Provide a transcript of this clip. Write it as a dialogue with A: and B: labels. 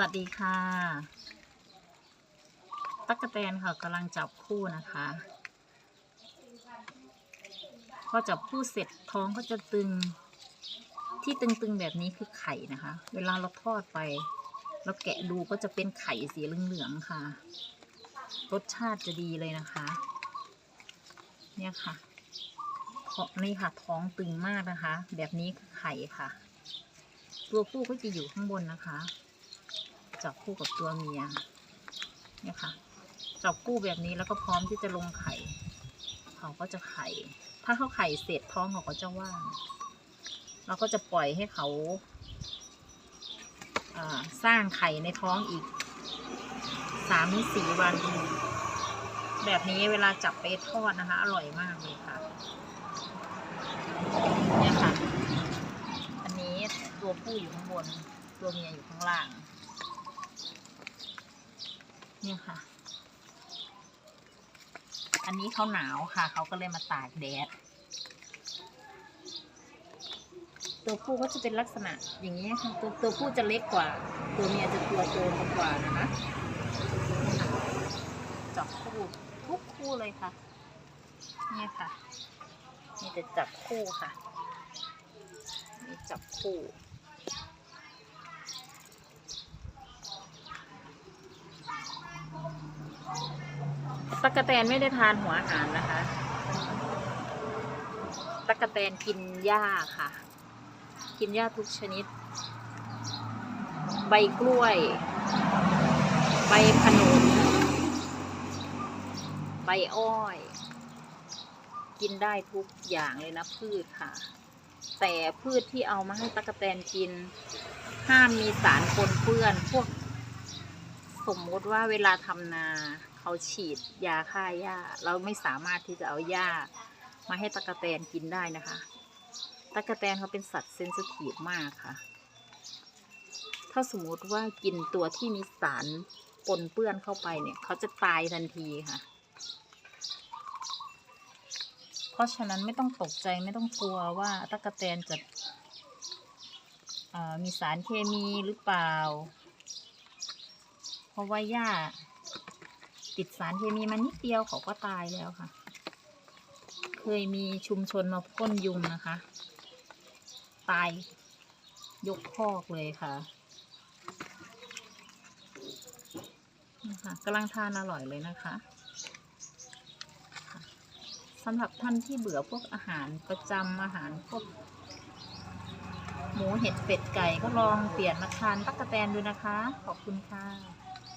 A: สวัสดีค่ะ ตั๊กแตนค่ะกำลังจับคู่นะคะ พอจับคู่เสร็จท้องก็จะตึง ที่ตึงๆแบบนี้คือไข่นะคะ เวลาเราทอดไป เราแกะดูก็จะเป็นไข่สีเหลืองๆค่ะ รสชาติจะดีเลยนะคะ เนี่ยค่ะเพราะนี่ค่ะท้องตึงมากนะคะ แบบนี้คือไข่ค่ะ ตัวผู้ก็จะอยู่ข้างบนนะคะ จับคู่กับตัวเมียเนี่ยค่ะจับคู่แบบนี้แล้วก็พร้อมที่จะลงไข่ เขาก็จะไข่ ถ้าเขาไข่เสร็จท้องเขาก็จะว่าง เราก็จะปล่อยให้เขาสร้างไข่ในท้องอีกสามถึงสี่วัน แบบนี้เวลาจับไปทอดนะคะ อร่อยมากเลยค่ะเนี่ยค่ะ อันนี้ตัวผู้อยู่ข้างบน ตัวเมียอยู่ข้างล่าง เนี่ยค่ะ อันนี้เขาหนาวค่ะ เขาก็เลยมาตากแดด ตัวผู้ก็จะเป็นลักษณะอย่างนี้ค่ะ ตัวตัวผู้จะเล็กกว่า ตัวเมียจะตัวโตกว่านะคะจับคู่ทุกคู่เลยค่ะ เนี่ยค่ะ นี่จะจับคู่ค่ะ นี่จับคู่ ตั๊กแตนไม่ได้ทานหัวอาหารนะคะ ตั๊กแตนกินหญ้าค่ะ กินหญ้าทุกชนิด ใบกล้วย ใบขนุน ใบอ้อย กินได้ทุกอย่างเลยนะพืชค่ะ แต่พืชที่เอามาให้ตั๊กแตนกิน ห้ามมีสารปนเปื้อนพวก สมมติว่าเวลาทำนา เขาฉีดยาฆ่าหญ้า เราไม่สามารถที่จะเอาหญ้า มาให้ตะกะแตนกินได้นะคะ ตะกะแตนเขาเป็นสัตว์เซนซิทีฟมากค่ะ ถ้าสมมติว่ากินตัวที่มีสารปนเปื้อนเข้าไปเนี่ย เขาจะตายทันทีค่ะ เพราะฉะนั้นไม่ต้องตกใจไม่ต้องกลัวว่าตะกะแตนจะมีสารเคมีหรือเปล่า เพราะว่าหญ้า ติดสารเคมีมานิดเดียวเขาก็ตายแล้วค่ะ เคยมีชุมชนมาพ่นยุงนะคะ ตายยกคอกเลยค่ะนะคะกำลังทานอร่อยเลยนะคะค่ะสำหรับท่านที่เบื่อพวกอาหารประจำอาหารพวกหมูเห็ดเป็ดไก่ก็ลองเปลี่ยนมาทานตั๊กแตนดูนะคะ ขอบคุณค่ะ